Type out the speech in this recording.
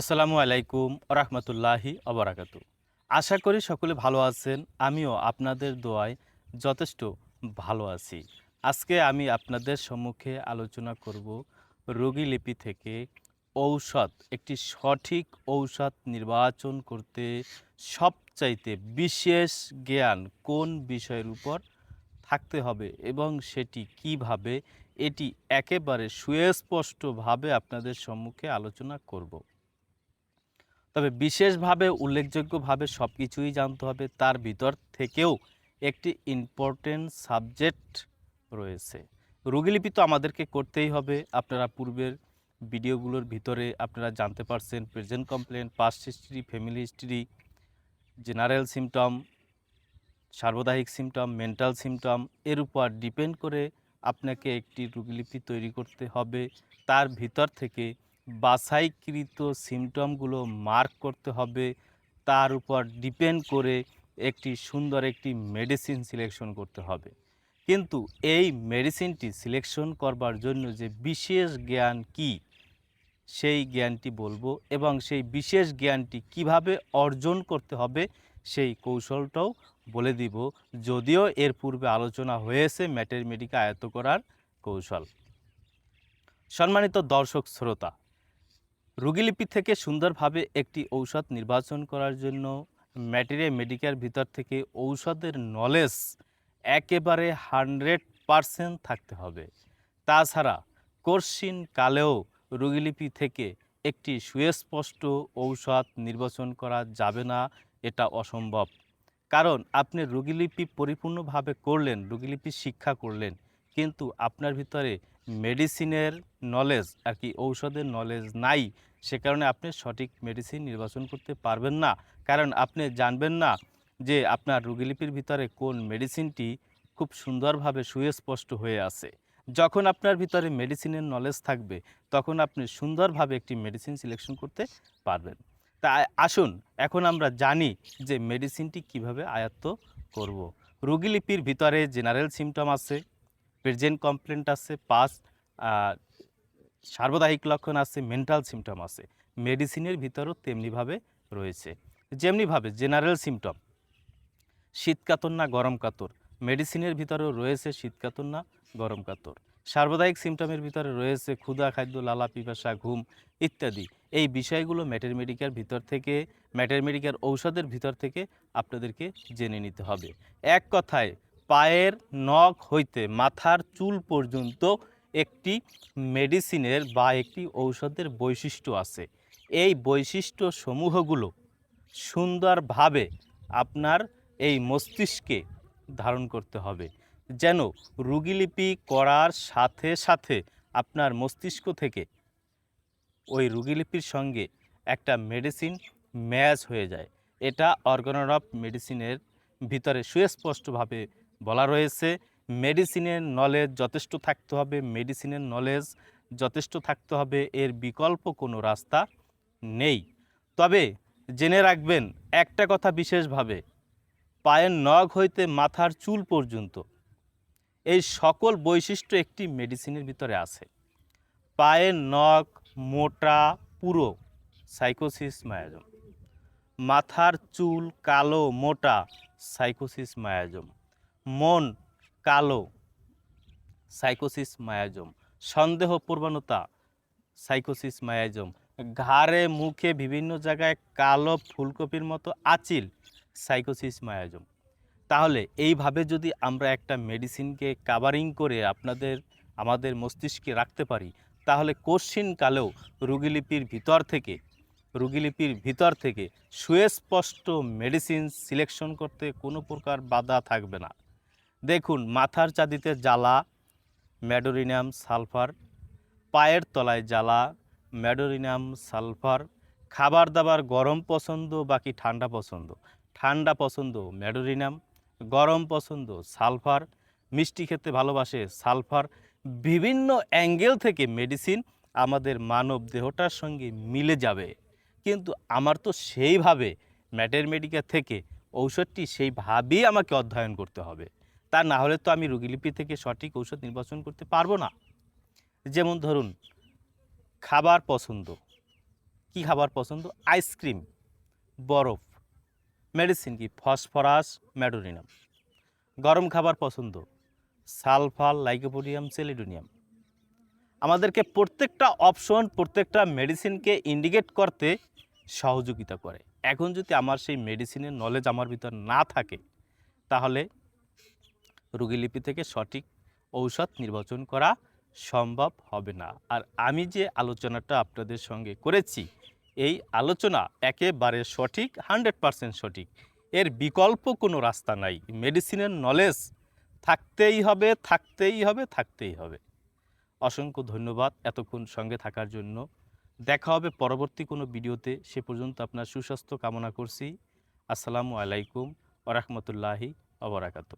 আসসালামু আলাইকুম রহমতুল্লাহি অবরাকাতু আশা করি সকলে ভালো আছেন, আমিও আপনাদের দোয়ায় যথেষ্ট ভালো আছি। আজকে আমি আপনাদের সম্মুখে আলোচনা করব রোগী লিপি থেকে ঔষধ, একটি সঠিক ঔষধ নির্বাচন করতে সবচাইতে বিশেষ জ্ঞান কোন বিষয়ের উপর থাকতে হবে এবং সেটি কীভাবে, এটি একেবারে সুস্পষ্টভাবে আপনাদের সম্মুখে আলোচনা করব। তবে বিশেষভাবে উল্লেখযোগ্যভাবে সব কিছুই জানতে হবে, তার ভিতর থেকেও একটি ইম্পর্টেন্ট সাবজেক্ট রয়েছে। রোগীলিপি তো আমাদেরকে করতেই হবে। আপনারা পূর্বের ভিডিওগুলোর ভিতরে আপনারা জানতে পারছেন present complain past history family history general symptom সার্বদায়িক symptom mental symptom এর উপর ডিপেন্ড করে আপনাকে একটি রোগীলিপি তৈরি করতে হবে। তার ভিতর থেকে বাছাইকৃত সিমটমগুলো মার্ক করতে হবে। তার উপর ডিপেন্ড করে একটি সুন্দর একটি মেডিসিন সিলেকশন করতে হবে। কিন্তু এই মেডিসিনটি সিলেকশন করবার জন্য যে বিশেষ জ্ঞান কি, সেই জ্ঞানটি বলব এবং সেই বিশেষ জ্ঞানটি কীভাবে অর্জন করতে হবে, সেই কৌশলটাও বলে দিব। যদিও এর পূর্বে আলোচনা হয়েছে ম্যাটেরমেডিকা আয়ত্ত করার কৌশল। সম্মানিত দর্শক, শ্রোতা রোগীলিপি থেকে সুন্দরভাবে একটি ঔষধ নির্বাচন করার জন্য ম্যাটেরিয়া মেডিকেল ভিতর থেকে ঔষধের নলেজ একেবারে হান্ড্রেড পারসেন্ট থাকতে হবে। তাছাড়া কোর্সিন কালেও রোগীলিপি থেকে একটি সুস্পষ্ট ঔষধ নির্বাচন করা যাবে না, এটা অসম্ভব। কারণ আপনি রোগীলিপি পরিপূর্ণভাবে করলেন, রোগীলিপি শিক্ষা করলেন, কিন্তু আপনার ভিতরে মেডিসিনের নলেজ আর কি ঔষধের নলেজ নাই, সে কারণে আপনি সঠিক মেডিসিন নির্বাচন করতে পারবেন না। কারণ আপনি জানবেন না যে আপনার রোগীলিপির ভিতরে কোন মেডিসিনটি খুব সুন্দরভাবে সুস্পষ্ট হয়ে আছে। যখন আপনার ভিতরে মেডিসিনের নলেজ থাকবে, তখন আপনি সুন্দরভাবে একটি মেডিসিন সিলেকশন করতে পারবেন। তা আসুন, এখন আমরা জানি যে মেডিসিনটি কীভাবে আয়ত্ত করব। রোগীলিপির ভিতরে জেনারেল সিমটম আছে প্রেজেন্ট কমপ্লেন্ট আছে পাস সার্বদায়িক লক্ষণ আছে মেন্টাল সিমটম আছে। মেডিসিনের ভিতরও তেমনিভাবে রয়েছে। যেমনিভাবে জেনারেল সিমটম শীতকাতর না গরম কাতর। মেডিসিনের ভিতরেও রয়েছে শীতকাতর না গরম কাতর। সার্বদায়িক সিমটমের ভিতরে রয়েছে ক্ষুধা, খাদ্য, লালা, পিপাসা, ঘুম ইত্যাদি। এই বিষয়গুলো ম্যাটেরমেডিকার ভিতর থেকে ম্যাটেরমেডিকার ঔষধের ভিতর থেকে আপনাদেরকে জেনে নিতে হবে। এক কথায় পায়ের নখ হইতে মাথার চুল পর্যন্ত একটি মেডিসিনের বা একটি ঔষধের বৈশিষ্ট্য আছে। এই বৈশিষ্ট্য সমূহগুলো সুন্দরভাবে আপনার এই মস্তিষ্কে ধারণ করতে হবে। যেন রুগীলিপি করার সাথে সাথে আপনার মস্তিষ্ক থেকে ওই রুগীলিপির সঙ্গে একটা মেডিসিন ম্যাচ হয়ে যায়। এটা অর্গানর অফ মেডিসিনের ভিতরে সুস্পষ্টভাবে বলা রয়েছে, মেডিসিনের নলেজ যথেষ্ট থাকতে হবে, মেডিসিনের নলেজ যথেষ্ট থাকতে হবে, এর বিকল্প কোনো রাস্তা নেই। তবে জেনে রাখবেন, একটা কথা বিশেষভাবে, পায়ের নখ হইতে মাথার চুল পর্যন্ত, এই সকল বৈশিষ্ট্য একটি মেডিসিনের ভিতরে আছে। পায়ের নখ মোটা, পুরো সাইকোসিস মায়াজম। মাথার চুল কালো, মোটা সাইকোসিস মায়াজম। মন কালো, সাইকোসিস মায়াজম, সন্দেহ প্রবণতা সাইকোসিস মায়াজম, ঘাড়ে, মুখে বিভিন্ন জায়গায় কালো ফুলকপির মতো আচিল, সাইকোসিস মায়াজম। তাহলে এইভাবে যদি আমরা একটা মেডিসিনকে কাভারিং করে আপনাদের, আমাদের মস্তিষ্কে রাখতে পারি, তাহলে কোশ্চিন কালেও রুগীলিপির ভিতর থেকে, রুগীলিপির ভিতর থেকে সুস্পষ্ট মেডিসিন সিলেকশন করতে কোনো প্রকার বাধা থাকবে না। দেখুন, মাথার চাঁদিতে জ্বালা, ম্যাডোরিনাম সালফার, পায়ের তলায় জ্বালা, ম্যাডোরিনাম সালফার, খাবার দাবার গরম পছন্দ, বাকি ঠান্ডা পছন্দ। ঠান্ডা পছন্দ ম্যাডোরিনাম, গরম পছন্দ সালফার, মিষ্টি খেতে ভালোবাসে সালফার। বিভিন্ন অ্যাঙ্গেল থেকে মেডিসিন আমাদের মানব দেহটার সঙ্গে মিলে যাবে। কিন্তু আমার তো সেইভাবে ম্যাটেরমেডিকা থেকে ঔষধটি সেইভাবেই আমাকে অধ্যয়ন করতে হবে। তা না হলে তো আমি রোগীলিপি থেকে সঠিক ঔষধ নির্বাচন করতে পারব না। যেমন ধরুন, খাবার পছন্দ। কি খাবার পছন্দ? আইসক্রিম, বরফ, মেডিসিন কি? ফসফরাস ম্যাডোরিনাম গরম খাবার পছন্দ? Sulphur lycopodium, chelidonium. আমাদেরকে প্রত্যেকটা অপশন, প্রত্যেকটা মেডিসিনকে ইন্ডিকেট করতে সহযোগিতা করে। এখন যদি আমার সেই মেডিসিনের নলেজ আমার ভিতর না থাকে, তাহলে রোগীলিপি থেকে সঠিক ঔষধ নির্বাচন করা সম্ভব হবে না। আর আমি যে আলোচনাটা আপনাদের সঙ্গে করেছি, এই আলোচনা একেবারে সঠিক, হান্ড্রেড পারসেন্ট সঠিক। এর বিকল্প কোনো রাস্তা নাই। মেডিসিনের নলেজ থাকতেই হবে থাকতেই হবে থাকতেই হবে। অসংখ্য ধন্যবাদ এতক্ষণ সঙ্গে থাকার জন্য। দেখা হবে পরবর্তী কোনো ভিডিওতে। সে পর্যন্ত আপনার সুস্বাস্থ্য কামনা করছি। আসসালামু আলাইকুম ওরহমতুল্লাহি অবরাকাতু